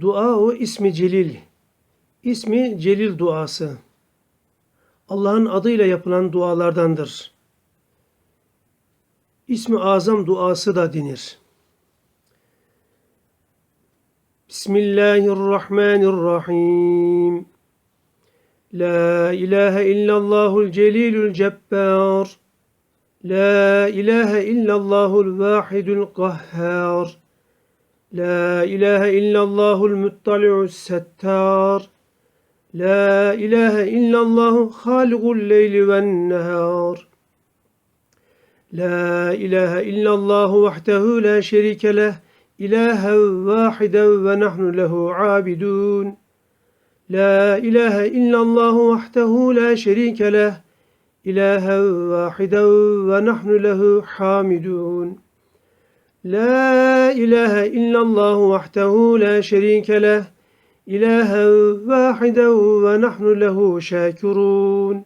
Dua o ismi celil. İsmi celil duası. Allah'ın adıyla yapılan dualardandır. İsmi azam duası da denir. Bismillahirrahmanirrahim. La ilahe illallahul celilül cebbar. La ilahe illallahul vahidul kahhar. La ilahe illallahul muttali'us settar. La ilahe illallahu halikul leyli ven nehar. La ilahe illallahu vahdehu la şerike leh. İlahen vahiden ve nahnu lehu abidun. La ilahe illallahu vahdehu la şerike leh. İlahen vahiden ve nahnu lehu hamidun. La ilahe illallah vahdehu la şerike leh. İlahen vahiden ve nahnu lehu şakirun.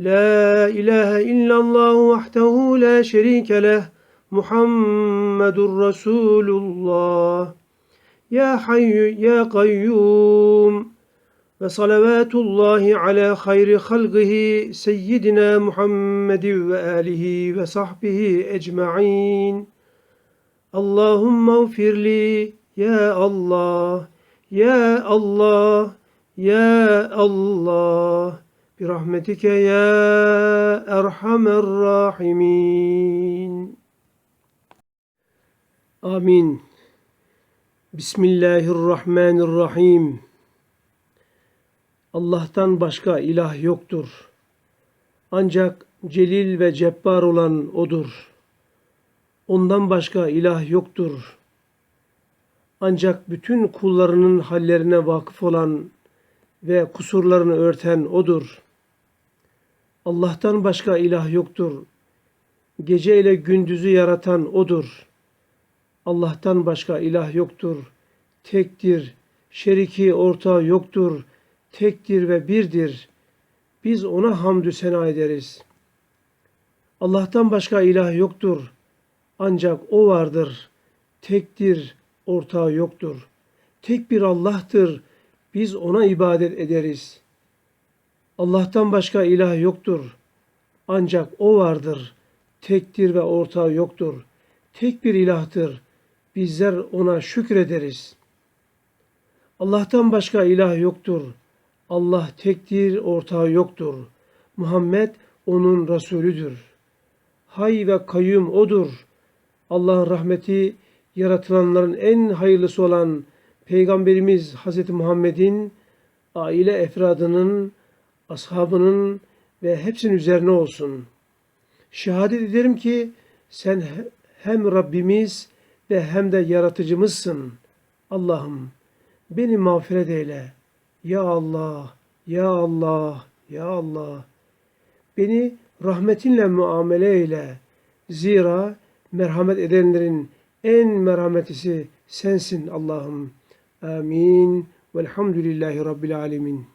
La ilahe illallah vahdehu la şerike leh. Muhammedur Resulullah. Ya hayyu ya kayyum. Ve salavatullahi ala hayri halqihi seyyidina Muhammedin ve alihi ve sahbihi ecma'in. Allahümme ufirli ya Allah, ya Allah, ya Allah. Birahmetike ya erhamer rahimin. Amin. Bismillahirrahmanirrahim. Allah'tan başka ilah yoktur. Ancak celil ve cebbar olan O'dur. Ondan başka ilah yoktur. Ancak bütün kullarının hallerine vakıf olan ve kusurlarını örten O'dur. Allah'tan başka ilah yoktur. Gece ile gündüzü yaratan O'dur. Allah'tan başka ilah yoktur. Tektir, şeriki ortağı yoktur. Tektir ve birdir. Biz ona hamdü sena ederiz. Allah'tan başka ilah yoktur. Ancak O vardır. Tektir, ortağı yoktur. Tek bir Allah'tır. Biz ona ibadet ederiz. Allah'tan başka ilah yoktur. Ancak O vardır. Tektir ve ortağı yoktur. Tek bir ilahtır. Bizler ona şükrederiz. Allah'tan başka ilah yoktur. Allah tektir, ortağı yoktur. Muhammed onun Resulüdür. Hay ve kayyum O'dur. Allah'ın rahmeti yaratılanların en hayırlısı olan Peygamberimiz Hz. Muhammed'in aile efradının, ashabının ve hepsinin üzerine olsun. Şehadet ederim ki sen hem Rabbimiz ve hem de yaratıcımızsın. Allah'ım beni mağfiret eyle. Ya Allah, ya Allah, ya Allah. Beni rahmetinle muamele eyle. Zira merhamet edenlerin en merhametlisi sensin Allah'ım. Amin. Velhamdülillahi Rabbil Alemin.